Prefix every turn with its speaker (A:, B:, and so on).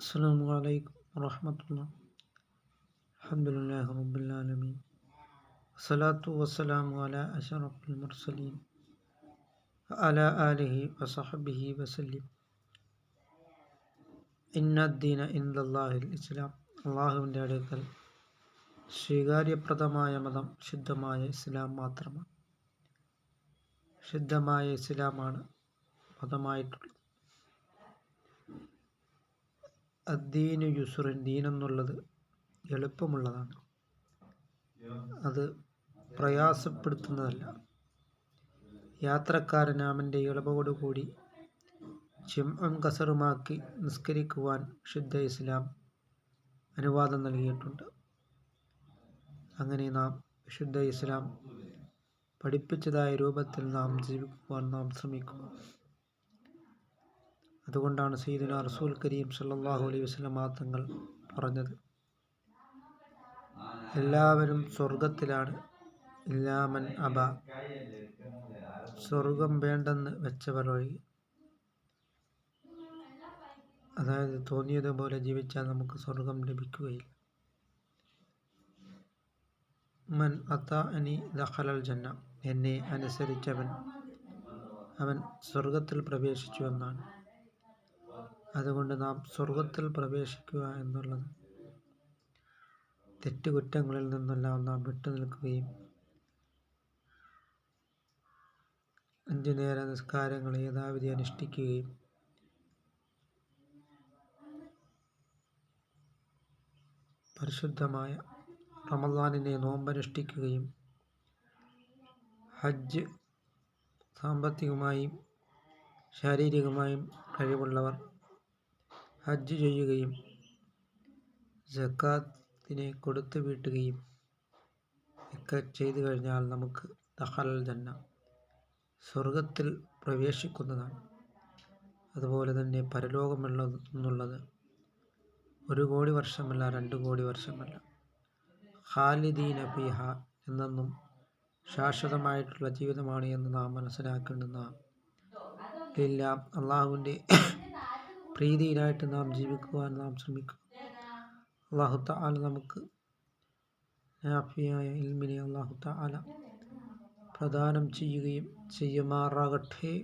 A: السلام عليكم ورحمة الله الحمد لله رب العالمين والصلاة والسلام على أشرف المرسلين وعلى آله وصحبه وسلم ഇന്ന ദീന ഇന്ദാഹിൽ ഇസ്ലാം അള്ളാഹുവിൻ്റെ അടുക്കൽ സ്വീകാര്യപ്രദമായ മതം ശുദ്ധമായ ഇസ്ലാം മാത്രമാണ് ശുദ്ധമായ ഇസ്ലാമാണ് മതമായിട്ടുള്ളത് അദ്ദീനു യുസുറിൻ ദീൻ എന്നുള്ളത് എളുപ്പമുള്ളതാണ്. അത് പ്രയാസപ്പെടുത്തുന്നതല്ല. യാത്രക്കാരൻ അവന്റെ ഇളവോടുകൂടി ചിംഅം കസറുമാക്കി നിസ്കരിക്കുവാൻ ശുദ്ധ ഇസ്ലാം അനുവാദം നൽകിയിട്ടുണ്ട്. അങ്ങനെ നാം ശുദ്ധ ഇസ്ലാം പഠിപ്പിച്ചതായ രൂപത്തിൽ നാം ജീവിക്കുവാൻ നാം ശ്രമിക്കുക അതുകൊണ്ടാണ് സയ്യിദുന റസൂൽ കരീം സല്ലല്ലാഹു അലൈഹി വസല്ലം തങ്ങൾ പറഞ്ഞത്. എല്ലാവരും സ്വർഗത്തിലാണ് ഇല്ലാമൻ അബ. സ്വർഗം വേണ്ടെന്ന് വെച്ചവർ അതായത് തോന്നിയതുപോലെ ജീവിച്ചാൽ നമുക്ക് സ്വർഗം ലഭിക്കുകയില്ല. മൻ അത്ത അനി ദഖലൽ ജന്ന. എന്നെ അനുസരിച്ചവൻ അവൻ സ്വർഗത്തിൽ പ്രവേശിച്ചു എന്നാണ്. അതുകൊണ്ട് നാം സ്വർഗത്തിൽ പ്രവേശിക്കുക എന്നുള്ളത്. തെറ്റുകുറ്റങ്ങളിൽ നിന്നെല്ലാം നാം വിട്ടുനിൽക്കുകയും അഞ്ചു നേര നിസ്കാരങ്ങൾ യഥാവിധി അനുഷ്ഠിക്കുകയും പരിശുദ്ധമായ റമദാനിനെ നോമ്പനുഷ്ഠിക്കുകയും ഹജ്ജ് സാമ്പത്തികമായും ശാരീരികമായും കഴിവുള്ളവർ ഹജ്ജ് ചെയ്യുകയും ജക്കാത്തിനെ കൊടുത്തു വീട്ടുകയും ഒക്കെ ചെയ്തു കഴിഞ്ഞാൽ നമുക്ക് ദഹൽ ജന്ന സ്വർഗത്തിൽ പ്രവേശിക്കുന്നതാണ്. അതുപോലെ തന്നെ പരലോകമുള്ള എന്നുള്ളത് ഒരു കോടി വർഷമല്ല രണ്ട് കോടി വർഷമല്ല. ഖാലിദീന ഫിഹ എന്നെന്നും ശാശ്വതമായിട്ടുള്ള ജീവിതമാണ് എന്ന് നാം മനസ്സിലാക്കേണ്ടുന്ന ഇല്ല അള്ളാഹുവിന്റെ പ്രീതിയിലായിട്ട് നാം ജീവിക്കുവാൻ നാം ശ്രമിക്കും. അള്ളാഹു താല നമുക്ക് നാഫിയായ ഇൽമിനെ അള്ളാഹു താല പ്രദാനം ചെയ്യുകയും ചെയ്യുമാറാകട്ടെ.